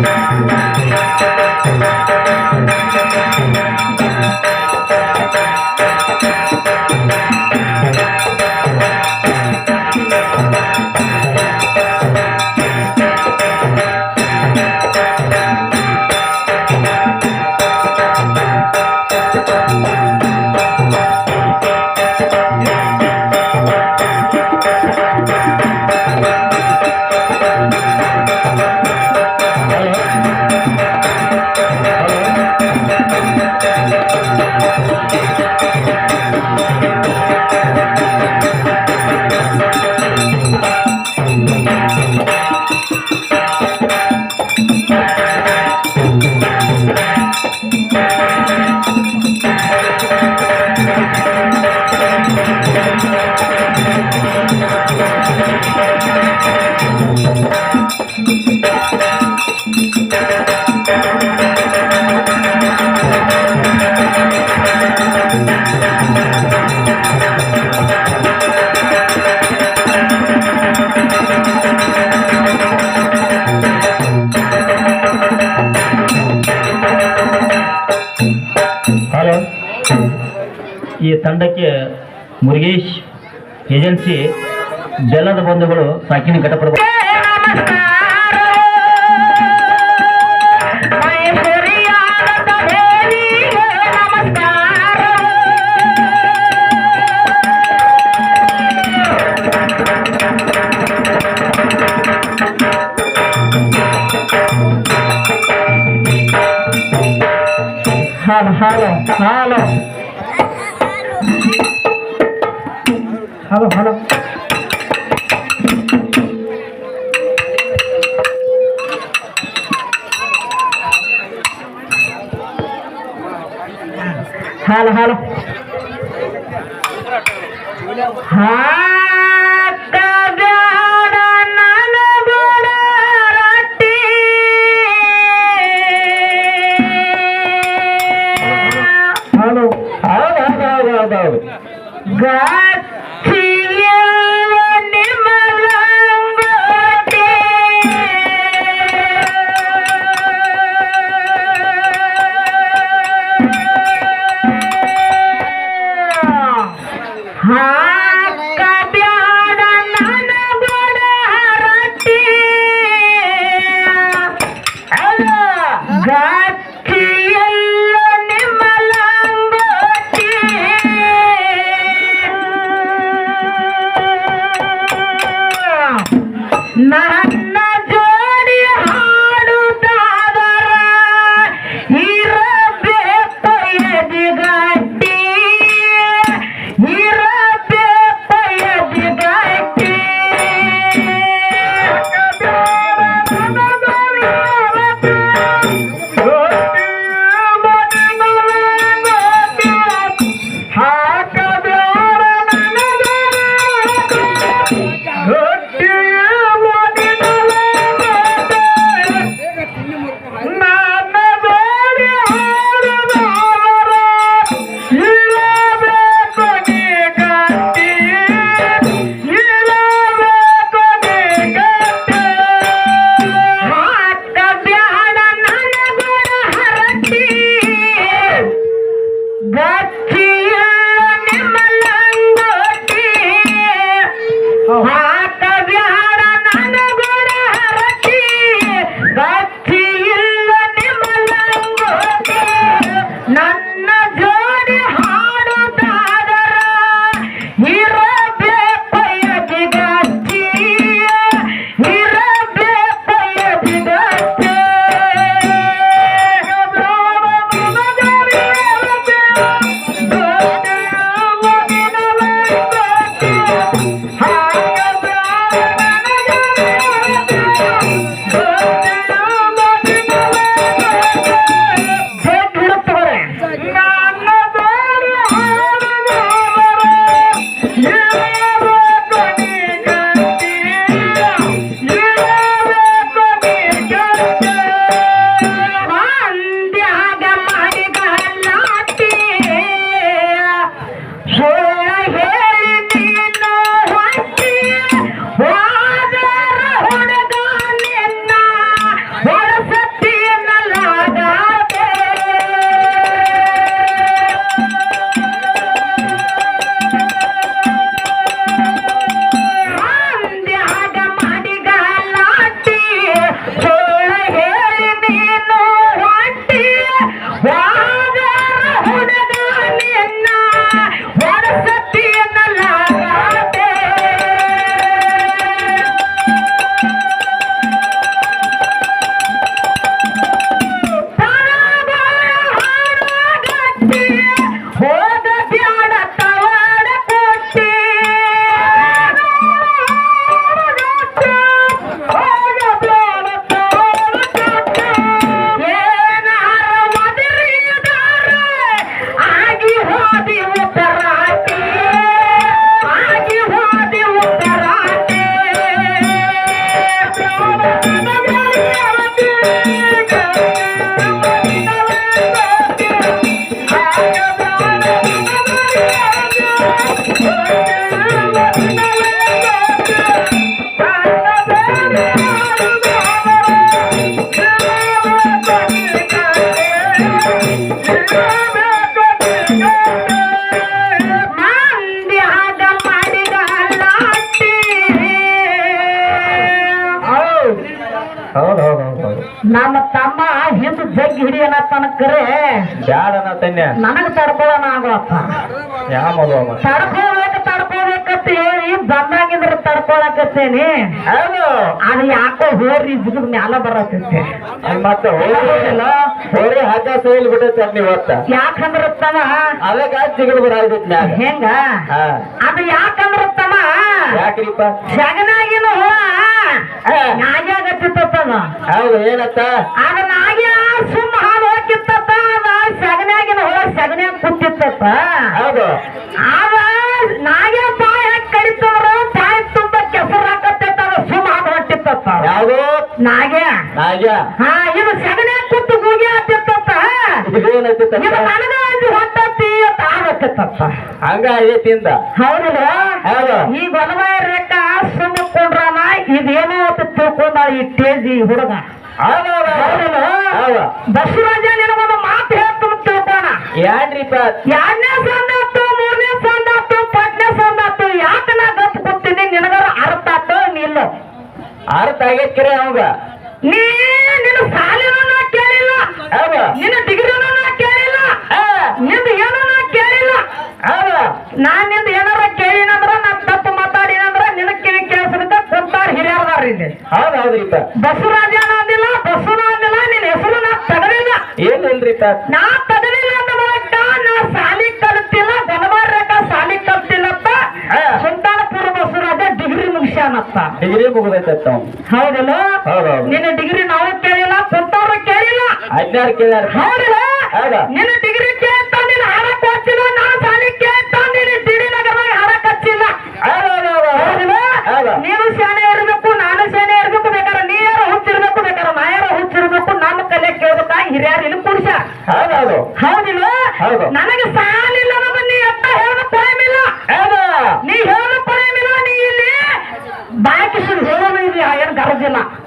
Thank you. ಈ ತಂಡಕ್ಕೆ Murugesh agency ಬೆಲ್ಲದ ಬಂಧುಗಳು ಸಾಕಿನ Ghataprabha hello hello hello Hello hello. Hello hello హా God. ಇರಬೇಕು ಜಗ್ಗಿ ಕರೆ. ತನಕರೆ ಬ್ಯಾಡ ನಾ ತನ್ಯ. ನನಗ್ ತಡ್ಕೊಳ್ಳೋಣ ಆಗತ್ತ ಯಾವ ಮದುವ ತಡ್ಕೋಬೇಕು ತಡ್ಕೋಬೇಕಂತ ಹೇಳಿ ಬಂದಾಗಿಂದ್ರ ತಡ್ಕೊಳಕತ್ತೇನಿ. ಹೌದು. ಅದು ಯಾಕೋ ಹೋರಿ ಜಿಗದ ಮ್ಯಾಲ ಬರತೈತೆ ಅದ್ ಮತ್ತೆ ಹೋಗಿಲ್ಲ ಹೋರಿ ಹಗ್ಗ ಸೇಲ್ ಬಿಟ್ಟೈತೆ ಅದ್ ಯಾಕಂದ್ರ ತಮ್ಮ ಅದಕ್ಕ ಚಿಗಡ್ ಬರಾಯ್ತೈತಿ ಮ್ಯಾಗ. ಹೆಂಗ? ಹಾ. ಅದು ಯಾಕಂದ್ರ ತಮ್ಮ ಯಾಕ್ರಿಪ್ಪ? ಜಗನಾಗಿನ ಹೋ. ನಾಗ್ಯಾಗತ್ತಿತ್ತದ ಹೌದು ಏನತ್ತ? ಸುಮ್ಮ ಅದ ಹೊಲ ಸಗಣಿಯಾಗ ಸಗನ್ಯಾಗ ಕೂತಿತ್ತಪ್ಪ. ಹೌದು. ಆಗ ನಾಗ್ಯ ಬಾಯ ಕಡಿತಾರ ಬಾಯಿ ತುಂಬ ಕೆಸರು ಹಾಕತ್ತಾರ ಸುಮ್ ಸುಮ್ಮ ಹಾಲು ಹೊಟ್ಟಿತ್ತಪ್ಪ ಯಾವ್ದು? ನಾಗೆ. ನಾಗ್ಯ ಹಾ ಇದು ಸಗನ್ಯಾಗ ಕುತ್ತು ಗೂಗೆ ಹಾಕಿತ್ತಪ್ಪ ಇದೇನೈತಿ ಇದು ನನಗ ಇದು ಹೊಟ್ಟತಿ ಹಂಗ ಐತಿಂದ ಹೌದಿಲ್ಲ? ಹೌದು. ಈ ರೇಖ ಇದೇನೋ ಅಂತ ತಿಳ್ಕೊಂಡ ಈ ತೇಜಿ ಹುಡುಗ. ಹೌದು ಹೌದು. ಹೌದಿಲ್ಲ? ಹೌದು. ಬಸವರಾಜ ನಿನಗೊಂದು ಯಾನ್ರಿಪ್ಪ ಎರಡನೇ ಸಂದಾತು ಮೂರನೇ ಸಂದಾತು ಪಟ್ನೇ ಸಂದಾತು ಯಾಕೆ ನಾ ಗಪ್ ಕೊಡ್ತೀನಿ ನಿನಗರ ಅರ್ಥ ಆತ ನಿಲ್ಲ ಅರ್ಥ ಆಗೈತ್ರಿ ಅವಂಗ. ನೀ ನಿನ್ನ ಸಾಲಿನೂ ನಾ ಕೇಳಿಲ್ಲ. ನಿನ್ನ ಡಿಗ್ರಿನೂ ನಾ ಕೇಳಿಲ್ಲ. ನಿಂದು ಏನೂ ನಾ ಕೇಳಿಲ್ಲ. ಹೌದು? ನಾನ್ನಿಂದ ಏನಾರ ಕೇಳಿನಂದ್ರ ನಾ ತಪ್ಪು ಮಾತಾಡಿನಂದ್ರ ನಿನ್ನ ಕಿವಿ ಕೇಳಿಸ್ಬೇಕ ಕೊಡ್ತಾರ ಹಿರಿಯರ್ದಾರ್ರಿ ಇಲ್ಲಿ. ಹೌದು ಹೌದ್ರಿಪ್ಪ ಬಸವರಾಜನ ಅಂದಿಲ್ಲ ಬಸವನ ಅಂದಿಲ್ಲ ನಿನ್ನ ಹೆಸರು ನಾ ತಗಲಿಲ್ಲ. ಏನಿಲ್ರಿಪ್ಪ ನಾ ಡಿಗ್ರಿ ಮುಗಿದೈತೆ ಹೌದಲ್ಲ? ಹೌದು ಹೌದು ನಿನ್ನ ಡಿಗ್ರಿ ನಾವು ಕೇಳಿಲ್ಲ ಕುಂತವ್ರು ಕೇಳಿಲ್ಲ. ಹದಿನಾರು ಕೇಳ್ಯಾರ. ಹೌದಲ್ಲ? ಹೌದಾ? ನಿನ್ನ ಡಿಗ್ರಿ ಕೇಳ್ತಾ ನೀನು ಹಾಡಕ್ ಹೋಗ್ತಿಲ್ಲ ನಾ ಸಾಲಿ ಕೇಳ್ತಾ ನೀನು ಡಿಡಿ ನಗರದಾಗ ಹಚ್ಚಿಲ್ಲ ನೀನು ಶಾನೆ ಇರ್ಬೇಕು ನಾನು ಶಾನೆ ಇರ್ಬೇಕು ಬೇಕಾದ್ರೆ ನೀ ಯಾರು ಹುಚ್ಚಿರ್ಬೇಕು ಬೇಕಾದ್ರೆ ನಾ ಯಾರು ಹುಚ್ಚಿರ್ಬೇಕು ನಮ್ಮ ಕಲೆ ಕೇಳ್ಬೇಕ? ಹಿರಿಯರು ಇಲ್ಲಿ ಕುಡಿಸ. ಹೌದು ಹೌದು. ಹೌದಿಲ್ಲ ನನಗೆ ಸಾಲಿಲ್ಲ ನಮ್ಮ ನೀ ಎತ್ತ ಹೇಳೋ ಟೈಮ್ ಇಲ್ಲ. ನೀ ಹೇಳೋ ಪರಮಿಲ್ಲ ನೀ ಇಲ್ಲಿ ಬಾಕಿ ಸುಳ್ಳು ಹೇಳೋದು ಇಲ್ಲಿ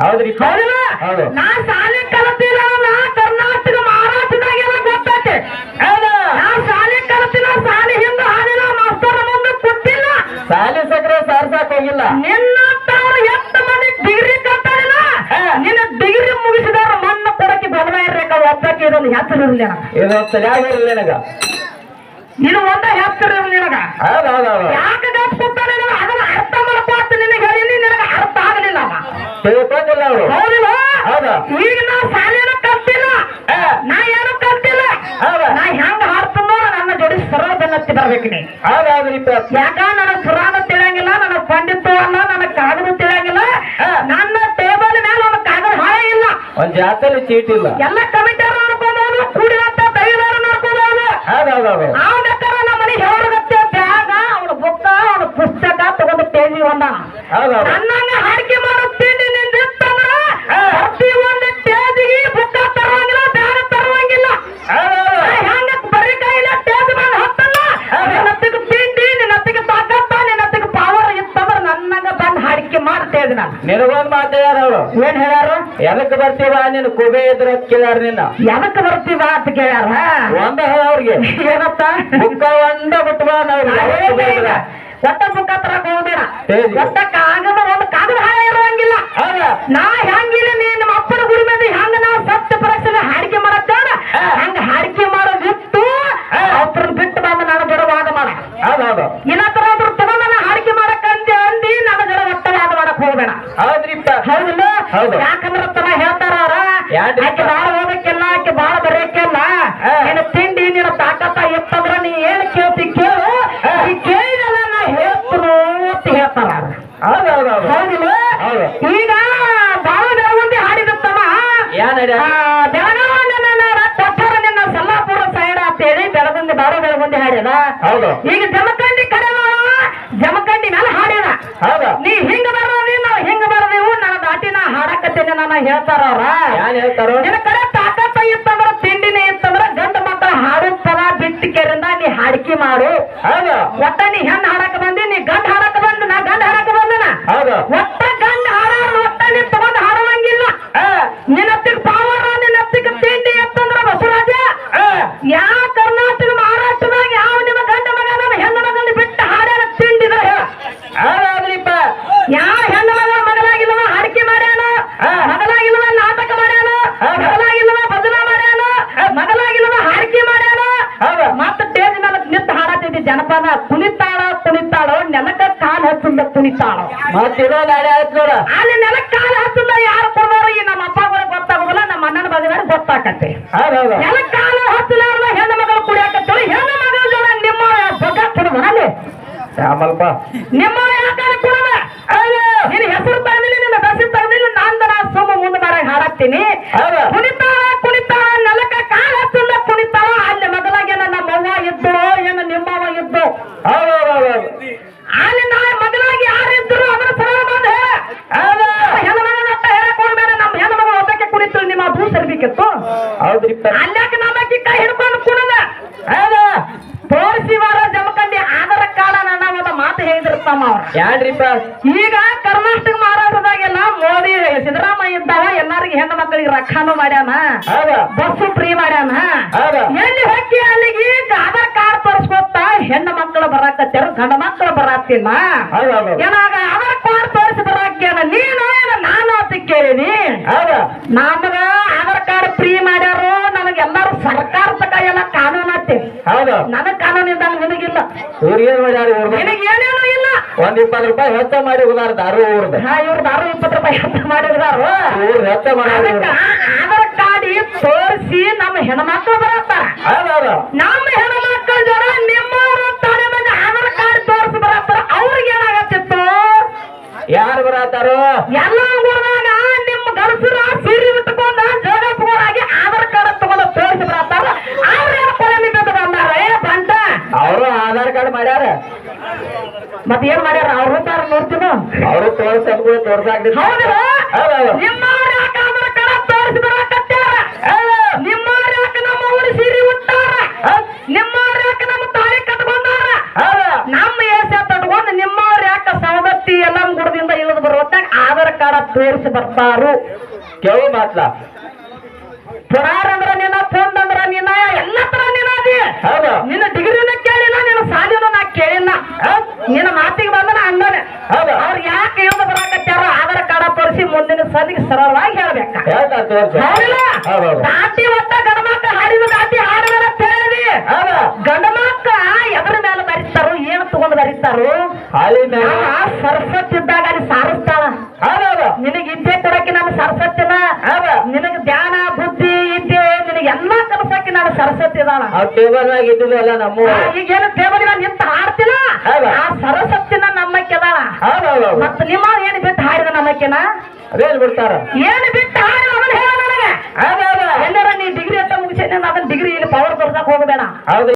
ಹೌದಿಲ್ಲ ಹೌದು. ನಾ ಶಾಲೆ ಕಲಿತಿಲ್ಲ ನಾ ಕರ್ನಾಟಕ ಮಹಾರಾಷ್ಟ್ರದಾಗೆಲ್ಲ ಗೊತ್ತೈತೆ. ಹೌದು. ನಾ ಶಾಲೆ ಕಲಿತಿಲ್ಲ ಶಾಲೆ ಹಿಂದೆ ಹಾಲಿಲ್ಲ ಮಾಸ್ತರ್ ಮುಂದೆ ಕೊಟ್ಟಿಲ್ಲ ಸಾಲಿ ಸಕ್ರೆ ಸಾರ್ಸಾಕ್ ಹೋಗಿಲ್ಲ. ನಿನ್ನ ತಾವು ಎಷ್ಟು ಮಂದಿ ಡಿಗ್ರಿ ಕಟ್ಟಾರಿಲ್ಲ ಹಾ. ನಿನ್ನ ಡಿಗ್ರಿ ಮುಗಿಸಿದವ್ರ ಮಣ್ಣು ಕೊಡಕ್ಕೆ ಇರ್ಬೇಕ ಒಬ್ಬಕ್ಕೆ ಇದೊಂದು ಹೆಸರು ಇರಲಿ ಇದು ಸರಿಯಾಗಿ ನನಗ? ಇದು ಒಂದ ಇರಲಿ ನಿನಗ. ಯಾಕೆ ಗಪ್ಪಿಸ್ತಾನೆ ನಿನಗ ಅದನ್ನ ಅರ್ಥ ಮಾಡ್ಕೊತ ನಿನಗೆ ಹೇಳಿ ನಿನಗ ಅರ್ಥ ಆಗಲಿಲ್ಲ. ತಿಳ್ಕೊಂಡಿಲ್ಲ ಅವರು. ಹೌದಿಲ್ಲ ಹೌದು. ಈಗ ನಾ ಶಾಲೆನೂ ಕಲ್ತಿಲ್ಲ. ನಾ ಏನು ಕಲ್ತಿಲ್ಲ. ನಾ ಹೆಂಗ ಹಾಡ್ತನೋ ನನ್ನ ಜೋಡಿ ಸರ್ವ ಬೆನ್ನತ್ತಿ ಬರ್ಬೇಕು ನೀ. ಯಾಕ ನನಗ್ ಪುರಾಣ ತಿಳಿಯಂಗಿಲ್ಲ ನನಗ್ ಪಂಡಿತು ಅಲ್ಲ ನನಗ್ ಕಾಗದ ತಿಳಿಯಂಗಿಲ್ಲ. ನನ್ನ ಟೇಬಲ್ ಮೇಲೆ ಒಂದು ಕಾಗದ ಹಾಳೆ ಇಲ್ಲ. ಒಂದ್ ಜಾತಲ್ಲಿ ಚೀಟಿ ಇಲ್ಲ. ಎಲ್ಲ ಕಮಿಟಿಯವ್ರು ನೋಡ್ಕೋಬಹುದು ಕೂಡಿದಂತ ದೈವರು ನೋಡ್ಕೋಬಹುದು ಒಂದ ನನ್ನಂಗ ಹಾಡಿಕೆ ಮಾಡುತ್ತೀನಿ ನಿಂದಿತ್ತಂದ್ರ. ಪ್ರತಿ ಒಂದು ಟೇಜಿಗೆ ಬುಕ್ಕ ತರುವಂಗಿಲ್ಲ ಬ್ಯಾಗ ತರುವಂಗಿಲ್ಲ. ಹೆಂಗ ಬರೀ ಕೈಲ ಟೇಜ್ ಮೇಲೆ ಹತ್ತಲ್ಲ ಹೌದು. ನಿನ್ನತ್ತಿಗೆ ತಿಂಡಿ ನಿನ್ನತ್ತಿಗೆ ತಾಕತ್ತ ನಿನ್ನತ್ತಿಗೆ ಪವರ್ ಇತ್ತಂದ್ರ ನನ್ನಂಗ ಬಂದು ಹಾಡಿಕೆ ಮಾಡ್ತೇವೆ ನಾನು ನಿನಗೊಂದ್ ಮಾತು ಹೇಳ್ಯಾರ ಅವ್ರು. ಏನ್ ಹೇಳ್ಯಾರು? ಎದಕ್ ಬರ್ತೀವ? ನೀನು ಕುಬೆ ಇದ್ರ ಕೇಳ್ಯಾರ ನಿನ್ನ. ಎದಕ್ ಬರ್ತೀವ ಅಂತ ಕೇಳ್ಯಾರ? ಒಂದ ಹೇಳ ಅವ್ರಿಗೆ. ಏನತ್ತ ಬುಕ್ಕ ಒಂದ. ಒಟ್ಟ ಮುಖ ತರಕ್ ಹೋಗ್ಬೇಡ. ಒಟ್ಟ ಕಾಗದ ಒಂದು ಕಾಗದ ಹಾಳೆ ಇರುವಂಗಿಲ್ಲ. ನಾ ಹೆಂಗಿಲ್ಲ ನೀ ನಮ್ಮ ಅಪ್ಪನ ಗುಡಿ ಮೇಲೆ ಹೆಂಗ ನಾವು ಸತ್ಯ ಪರೀಕ್ಷೆ ಹಾಡಿಕೆ ಮಾಡತ್ತೇವ. ಹಂಗ ಹಾಡಿಕೆ ಮಾಡೋದಿತ್ತು ಬಿಟ್ಟು ಅವ್ರನ್ನ ಬಿಟ್ಟು ಬಂದ ನಾನು ಜಡ ವಾದ ಮಾಡ. ಇನ್ನತ್ರ ಒಬ್ರು ತಗೊಂಡ ನಾನು ಹಾಡಿಕೆ ಮಾಡಕ್ ಅಂತ ಅಂದಿ ನಾನು ಜಡ ಒಟ್ಟ ವಾದ ಮಾಡಕ್ ಹೋಗ್ಬೇಡ. ಹೌದ್ರಿಪ್ಪ. ಹೌದಿಲ್ಲ? ಹೌದು. ಯಾಕಂದ್ರ ತನ ಹೇಳ್ತಾರ ಅವ್ರ? ನಾಳೆ ಆಕೆ ಕೊಟ್ಟಾರ ನಿನ್ನ ಸಲ್ಲಾಪುರ ಸೈಡ್ ಅಂತೇಳಿ ಬೆಳಗುಂದಿ ಬಾಳ ಬೆಳಗುಂದಿ ಹಾಡಿದ ಹೌದು. ಈಗ ಜಮಖಂಡಿ ಕಡೆ ಜಮಕಂಡಿ ಜಮಖಂಡಿ ಮೇಲೆ ಹಾಡಿದ ಹೌದು. ನೀ ಹಿಂಗ ಬರೋದಿ ನಾವು ಹಿಂಗ ಬರೋದಿವು ನನ್ನ ದಾಟಿ ನಾ ಹಾಡಕತ್ತೇನೆ ನನ್ನ ಹೇಳ್ತಾರ ಅವ್ರ ಏನ್ ಹೇಳ್ತಾರೋ? ನಿನ್ನ ಕಡೆ ತಾಕತ್ತ ಇತ್ತಂದ್ರ ತಿಂಡಿನೇ ಇತ್ತಂದ್ರ ಗಂಡ ಮಕ್ಕಳ ಹಾಡು ಪದ ಬಿಟ್ಟು ಕೆರಿಂದ ನೀ ಹಾಡಿಕೆ ಮಾಡು. ಹೌದು. ಒಟ್ಟ ನೀ ಹೆಣ್ಣು ಹಾಡಕ್ ಬಂದಿ ನೀ ಗಂಡ ಹಾಡಕ್ ಬಂದ ನಾ ಗಂಡ ಹಾಡಕ್ ಬಂದನ. ಹೌದು. ಒಟ್ಟ ಶ್ಯಾಮಲ್ಪ. ನಿಮ್ಮ ನಿನ್ನ ಹೆಸರು ತಗದಿಲ್ಲ ನಿನ್ನ ದರ್ಶನ ತಗದಿಲ್ಲ ನಾಂದರ ಸೋಮ ಮುಂದೆ ಮಾಡ ಹಾಡತ್ತೀನಿ. ಕುಣಿತಾಳ ಕುಣಿತಾಳ ನೆಲಕ್ಕ ಕಾಲ ಹಚ್ಚಂದ ಕುಣಿತಾಳ. ಅಲ್ಲಿ ಮೊದಲಾಗೇನ ನಮ್ಮ ಅವ್ವ ಇದ್ದು ಏನ ನಿಮ್ಮವ್ವ ಇದ್ದು. ಅಲ್ಲಿ ನಾಳೆ ಮೊದಲಾಗಿ ಯಾರಿದ್ರು ಅದರ ಸರಳ ಬಂದ ಅಂತ ಹೇಳಕ್ ಹೋಗ್ಬೇಡ ನಮ್ಮ ಹೆಣ್ಣು ಮಗಳು ಒಬ್ಬಕ್ಕೆ ಕುಣಿತು ನಿಮ್ಮ ಭೂ ಸರ್ಬೇಕಿತ್ತು. ಅಲ್ಲಕ್ಕೆ ಅಲ್ಯಾಕ ನಮ್ಮಕ್ಕಿ ಕೈ ಹಿಡ್ಕೊಂಡು ಕುಣದ ಹೌದ ತೋರಿಸಿ ವಾರ ಜಮಖಂಡಿ ಆಧಾರ ಕಾರ್ಡ ನನ್ನ ಒಂದು ಮಾತು ಹೇಳಿದಿರ್ತಾಮ ಅವ್ರ ಯಾಡ್ರಿಪ್ಪ ಈಗ ಕರ್ನಾಟಕ ಮಹಾರಾಷ್ಟ್ರದಾಗೆಲ್ಲ ಮೋದಿ ಸಿದ್ದರಾಮಯ್ಯ ಇದ್ದಾವ ಎಲ್ಲಾರಿಗೆ ಹೆಣ್ಣು ಮಕ್ಕಳಿಗೆ ರಕ್ಷಾನು ಮಾಡ್ಯಾನ. ಬಸ್ ಬಸ್ಸು ಫ್ರೀ ಮಾಡ್ಯಾನ. ಎಲ್ಲಿ ಹೊಕ್ಕಿ ಅಲ್ಲಿಗೆ ಆಧಾರ್ ಕಾರ್ಡ್ ತೋರಿಸ್ಕೊತ ಹೆಣ್ಣು ಮಕ್ಕಳು ಬರಾಕತ್ತಾರ ಗಂಡ ಮಕ್ಕಳು ಬರಾತಿಲ್ಲ. ಏನಾಗ ಆಧಾರ್ ಕಾರ್ಡ್ ತೋರಿಸಿ ಬರಾಕ್ಯಾನ ನೀನು ನಾನು ಅಂತ ಕೇಳಿನಿ ಹೌದ? ನಮಗ ಆಧಾರ್ ಕಾರ್ಡ್ ಫ್ರೀ ಮಾಡ್ಯಾರು ನಮಗೆಲ್ಲಾರು ಸರ್ಕಾರ ತಕ ಎಲ್ಲ ಕಾನೂನು ಆತಿ ಹೌದ ನನಗ್ ಕಾನೂನು ಇದ್ದಂಗ ನಿನಗಿಲ್ಲ ನಿನಗೇನೇನು ಇಲ್ಲ. ಒಂದ್ ಇಪ್ಪತ್ತು ರೂಪಾಯಿ ಹೆಚ್ಚ ಮಾಡಿ ಹೋದಾರ ದಾರು ಊರ್ದ. ಹಾ ಇವ್ರು ದಾರು ಇಪ್ಪತ್ತು ರೂಪಾಯಿ ಮಾಡಿದಾರು ಊರ್ ಹೆಚ್ಚ ಮಾಡಿ ಆಧಾರ್ ಕಾರ್ಡ್ ತೋರಿಸಿ ನಮ್ಮ ಹೆಣ್ಮಕ್ಳು ಬರತ್ತಾರ. ನಮ್ಮ ಹೆಣ್ಮಕ್ಳ ಜನ ನಿಮ್ಮವರು ತಾನೆ ಬಂದು ಆಧಾರ್ ಕಾರ್ಡ್ ತೋರಿಸಿ ಬರತ್ತಾರ. ಅವ್ರಿಗೆ ಏನಾಗತ್ತಿತ್ತು? ಯಾರು ಬರತ್ತಾರೋ? ಎಲ್ಲ ಊರಾಗ ನಿಮ್ಮ ಗಣಸರ ಸೀರೆ ಉಟ್ಕೊಂಡ ಜೋಗಪ್ಪಗಳಾಗಿ ಆಧಾರ್ ಕಾರ್ಡ್ ತಗೊಂಡು ತೋರಿಸಿ ಬರತ್ತಾರ ಅವ್ರ ಕೊಳಲಿ ಬಿದ್ದು ಬಂದಾರ ಏ ಬಂಟ ಅವರು ಆಧಾರ್ ಕಾರ್ಡ್ ಮಾಡ್ಯಾರ ಮತ್ ಏನ್ ಮಾಡ್ಯಾರ ಅವ್ರ ತಾರ ನೋಡ್ತೀನ ಅವರು ನಿಮ್ಮವ್ರ ಯಾಕೆ ತೋರಿಸಿ ಬರಾಕತ್ತಾರ? ನಿಮ್ಮವ್ರ ಯಾಕೆ ನಮ್ಮ ಊರು ಸೀರೆ ಉಟ್ಟಾರ? ನಿಮ್ಮವ್ರ ಯಾಕೆ ನಮ್ಮ ತಾಳಿ ಕಟ್ಕೊಂಡಾರ ನಮ್ಮ ಏಸ ತಟ್ಕೊಂಡು ನಿಮ್ಮವ್ರ ಯಾಕೆ ಸವದತ್ತಿ ಎಲ್ಲ ಗುಡದಿಂದ ಇಳಿದು ಬರುವತ್ತಾಗ ಆಧಾರ್ ಕಾರ್ಡ್ ತೋರಿಸಿ ಬರ್ತಾರು. ಕೇಳಿ ಮಾತ್ಲ. ಪುರಾರ್ ಅಂದ್ರ ನೀನ ಫೋನ್ ಅಂದ್ರ ನೀನ ಎಲ್ಲ ತರ ನಿನ್ನ ಡಿಗ್ರಿನ ನಿನ್ನ ಸಾಲಿನ ನಿನ್ನ ಮಾತಿಗೆ ಬಂದನ ಹೌದ. ಅವ್ರು ಯಾಕೆ ಇಳಿದು ಬರಾಕತ್ತಾರ ಆಧಾರ್ ಕಾರ್ಡ್ ತೋರಿಸಿ ಮುಂದಿನ ಸದಿಗೆ ಸರಳವಾಗಿ ಹೇಳ್ಬೇಕ. ದಾಟಿ ಒಟ್ಟ ಗಂಡಮಕ್ಕ ಹಾಡಿದ ದಾಟಿ ಹಾಡಬೇಡ ಅಂತ ಹೇಳಿದಿ? ಹೌದ. ಗಂಡಮಕ್ಕ ಎದ್ರ ಮೇಲೆ ಬರೀತಾರು ಏನು ತಗೊಂಡು ಬರೀತಾರು ಇದ್ದಾಗ ಅಲ್ಲಿ ಸಾರಿಸ್ತಾಳ. ನಿನಗೆ ಇದ್ದೇ ಕೊಡಕ್ಕೆ ನಾನು ಸರಸ್ವತಿನ ಹೌದ. ನಿನಗೆ ಸರಸ್ವತಿ ಇದಾಳ ಆ ಟೇಬಲ್ ಇದ್ದಿದ್ದು ಎಲ್ಲ ನಮ್ಮ ಈಗೇನು ಟೇಬಲ್ ನಿಂತ ಹಾಡ್ತಿಲ್ಲ? ಆ ಸರಸ್ವತಿನ ನಮ್ಮಕ್ಕೆ ಅದಾಳ ಮತ್ತ ನಿಮ್ಮ ಏನು ಬಿಟ್ಟು ಹಾಡಿದ ನಮ್ಮಕ್ಕೆನ? ಅದೇನ್ ಬಿಡ್ತಾರ ಏನು ಬಿಟ್ಟು ಹಾಡಿದ ಅದನ್ನ ಹೇಳ ನನಗೆ. ಎಲ್ಲರ ನೀ ಡಿಗ್ರಿ ಅಂತ ಮುಗಿಸಿ ಅದನ್ನ ಡಿಗ್ರಿ ಇಲ್ಲಿ ಪವರ್ ತೋರ್ಸಕ್ ಹೋಗಬೇಡ. ಹೌದು.